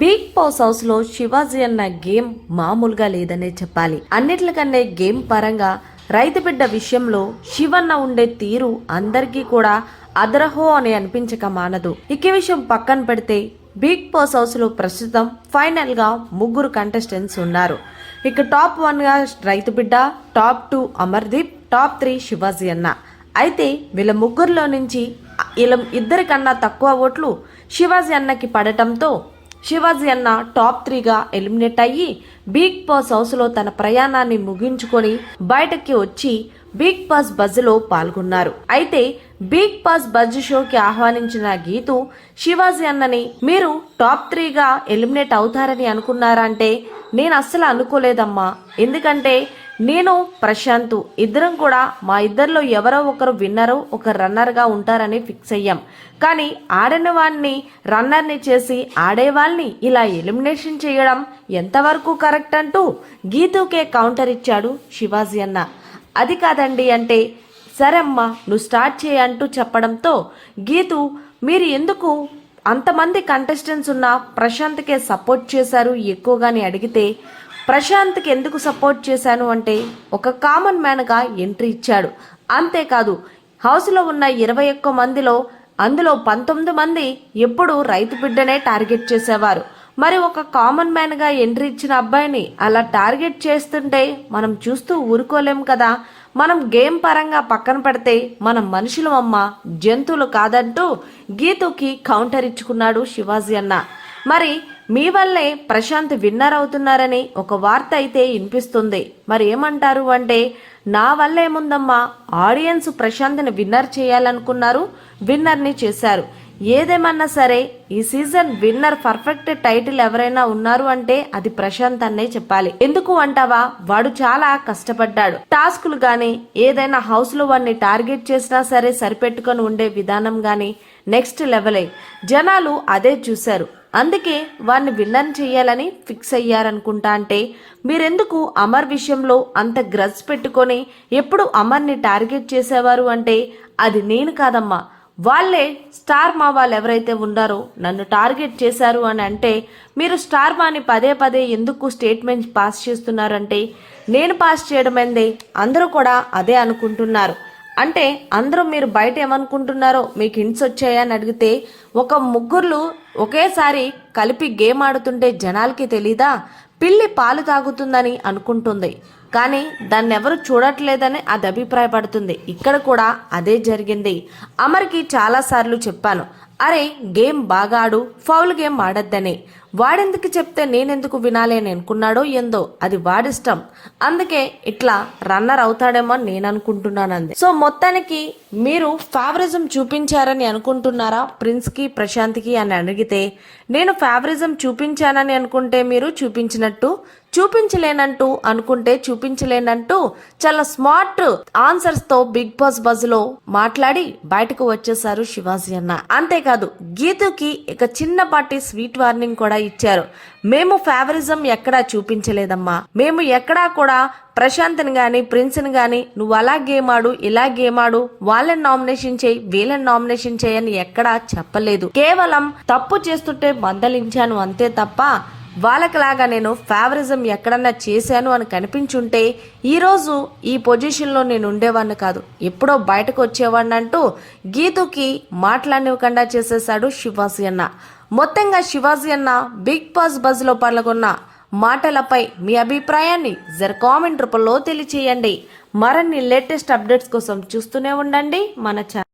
Big Boss హౌస్లో శివాజీ అన్న game మామూలుగా లేదనే చెప్పాలి. అన్నిట్లకన్నా గేమ్ పరంగా రైతు బిడ్డ విషయంలో శివన్న ఉండే తీరు అందరికీ కూడా అదరహో అని అనిపించక మానదు. ఇక విషయం పక్కన పెడితే బిగ్ బాస్ హౌస్లో ప్రస్తుతం ఫైనల్గా ముగ్గురు కంటెస్టెంట్స్ ఉన్నారు. ఇక టాప్ వన్గా రైతు బిడ్డ top two Amardeep top three Shivaji అన్న. అయితే వీళ్ళ ముగ్గురులో నుంచి వీళ్ళ ఇద్దరికన్నా తక్కువ ఓట్లు శివాజీ అన్నకి పడటంతో శివాజీ అన్న టాప్ త్రీగా ఎలిమినేట్ అయ్యి బిగ్ బాస్ హౌస్లో తన ప్రయాణాన్ని ముగించుకొని బయటకి వచ్చి బిగ్ బాస్ బజ్లో పాల్గొన్నారు. అయితే బిగ్ బాస్ బజ్ షోకి ఆహ్వానించిన గీతు శివాజీ అన్నని మీరు టాప్ త్రీగా ఎలిమినేట్ అవుతారని అనుకున్నారంటే నేను అస్సలు అనుకోలేదమ్మా. ఎందుకంటే నేను ప్రశాంత్ ఇద్దరం కూడా మా ఇద్దరిలో ఎవరో ఒకరు విన్నరు ఒక రన్నర్గా ఉంటారని ఫిక్స్ అయ్యాం. కానీ ఆడిన వాడిని రన్నర్ని చేసి ఆడేవాళ్ళని ఇలా ఎలిమినేషన్ చేయడం ఎంతవరకు కరెక్ట్ అంటూ గీతుకే కౌంటర్ ఇచ్చాడు శివాజీ అన్న. అది కాదండి అంటే సరే అమ్మా నువ్వు స్టార్ట్ చేయంటూ అంటూ చెప్పడంతో గీతు మీరు ఎందుకు అంతమంది కంటెస్టెంట్స్ ఉన్న ప్రశాంత్కే సపోర్ట్ చేశారు. ఎక్కువగానే అడిగితే ప్రశాంత్కి ఎందుకు సపోర్ట్ చేశాను? అంటే ఒక కామన్ మ్యాన్గా ఎంట్రీ ఇచ్చాడు. అంతేకాదు హౌస్లో ఉన్న ఇరవై ఒక్క మందిలో అందులో పంతొమ్మిది మంది ఎప్పుడు రైతు బిడ్డనే టార్గెట్ చేసేవారు. మరి ఒక కామన్ మ్యాన్గా ఎంట్రీ ఇచ్చిన అబ్బాయిని అలా టార్గెట్ చేస్తుంటే మనం చూస్తూ ఊరుకోలేం కదా? మనం గేమ్ పరంగా పక్కన పెడితే మనం మనుషులు అమ్మ జంతువులు కాదంటూ గీతుకి కౌంటర్ ఇచ్చుకున్నాడు శివాజీ అన్న. మరి మీ వల్లే ప్రశాంత్ విన్నర్ అవుతున్నారని ఒక వార్త అయితే వినిపిస్తుంది. మరి ఏమంటారు అంటే నా వల్ల ఏముందమ్మా ఆడియన్స్ ప్రశాంత్ని విన్నర్ చేయాలనుకున్నారు విన్నర్ని చేశారు. ఏదేమన్నా సరే ఈ సీజన్ విన్నర్ పర్ఫెక్ట్ టైటిల్ ఎవరైనా ఉన్నారు అంటే అది ప్రశాంత్ అన్నే చెప్పాలి. ఎందుకు అంటావా? వాడు చాలా కష్టపడ్డాడు. టాస్కులు గాని ఏదైనా హౌస్లో వాడిని టార్గెట్ చేసినా సరే సరిపెట్టుకొని ఉండే విధానం గాని నెక్స్ట్ లెవెలే. జనాలు అదే చూశారు. అందుకే వారిని విన్నర్ చేయాలని ఫిక్స్ అయ్యారనుకుంటా అంటే మీరెందుకు అమర్ విషయంలో అంత గ్రజ్ పెట్టుకొని ఎప్పుడు అమర్ని టార్గెట్ చేసేవారు అంటే అది నేను కాదమ్మా. వాళ్ళే స్టార్ మా వాళ్ళు ఎవరైతే ఉన్నారో నన్ను టార్గెట్ చేశారు అని అంటే మీరు స్టార్ మాని పదే పదే ఎందుకు స్టేట్మెంట్ పాస్ చేస్తున్నారంటే నేను పాస్ చేయడమైందే అందరూ కూడా అదే అనుకుంటున్నారు. అంటే అందరూ మీరు బయట ఏమనుకుంటున్నారో మీకు హింట్స్ వచ్చాయని అడిగితే ఒక ముగ్గురు ఒకేసారి కలిపి గేమ్ ఆడుతుంటే జనాలకి తెలీదా? పిల్లి పాలు తాగుతుందని అనుకుంటుంది. కానీ దాన్ని ఎవరు చూడట్లేదని అది అభిప్రాయపడుతుంది. ఇక్కడ కూడా అదే జరిగింది. అమర్కి చాలాసార్లు చెప్పాను. అరే గేమ్ బాగా ఆడు ఫౌల్ గేమ్ ఆడద్దని. వాడెందుకు చెప్తే నేనెందుకు వినాలి అని అనుకున్నాడో ఏందో అది వాడిష్టం. అందుకే ఇట్లా రన్నర్ అవుతాడేమో అని నేను అనుకుంటున్నాను అంది సో మొత్తానికి మీరు ఫేవరిజం చూపించారని అనుకుంటున్నారా? ప్రిన్స్కి ప్రశాంత్కి అని అడిగితే నేను ఫేవరిజం చూపించానని అనుకుంటే మీరు చూపించిన చూపించినట్టు చూపించలేనంటూ అనుకుంటే చూపించలేనంటూ చాలా స్మార్ట్ ఆన్సర్స్తో బిగ్ బాస్ బజ్లో మాట్లాడి బయటకు వచ్చేసారు శివాజీ అన్న. అంతేకాదు గీతుకి ఇక చిన్నపాటి స్వీట్ వార్నింగ్ కూడా ఇచ్చారు. మేము ఫేవరిజం ఎక్కడా చూపించలేదమ్మా. మేము ఎక్కడా కూడా ప్రశాంత్ని గాని ప్రిన్స్ని గాని నువ్వు అలా గేమ్ ఆడు ఇలా గేమ్ ఆడు వాళ్ళని నామినేషన్ చేయి వీళ్ళని నామినేషన్ చేయని ఎక్కడా చెప్పలేదు. కేవలం తప్పు చేస్తుంటే మందలించాను అంతే తప్ప వాళ్ళకిలాగా నేను ఫేవరిజం ఎక్కడన్నా చేశాను అని కనిపించుంటే ఈరోజు ఈ పొజిషన్లో నేను ఉండేవాడిని కాదు. ఎప్పుడో బయటకు వచ్చేవాడిని అంటూ గీతుకి మాట్లాడనివ్వకుండా చేసేశాడు శివాజీ అన్న. మొత్తంగా శివాజీ అన్న బిగ్ బాస్ బజ్లో పాల్గొన్న మాటలపై మీ అభిప్రాయాన్ని జర కామెంట్ రూపంలో తెలియచేయండి. మరిన్ని లేటెస్ట్ అప్డేట్స్ కోసం చూస్తూనే ఉండండి. మన ఛానల్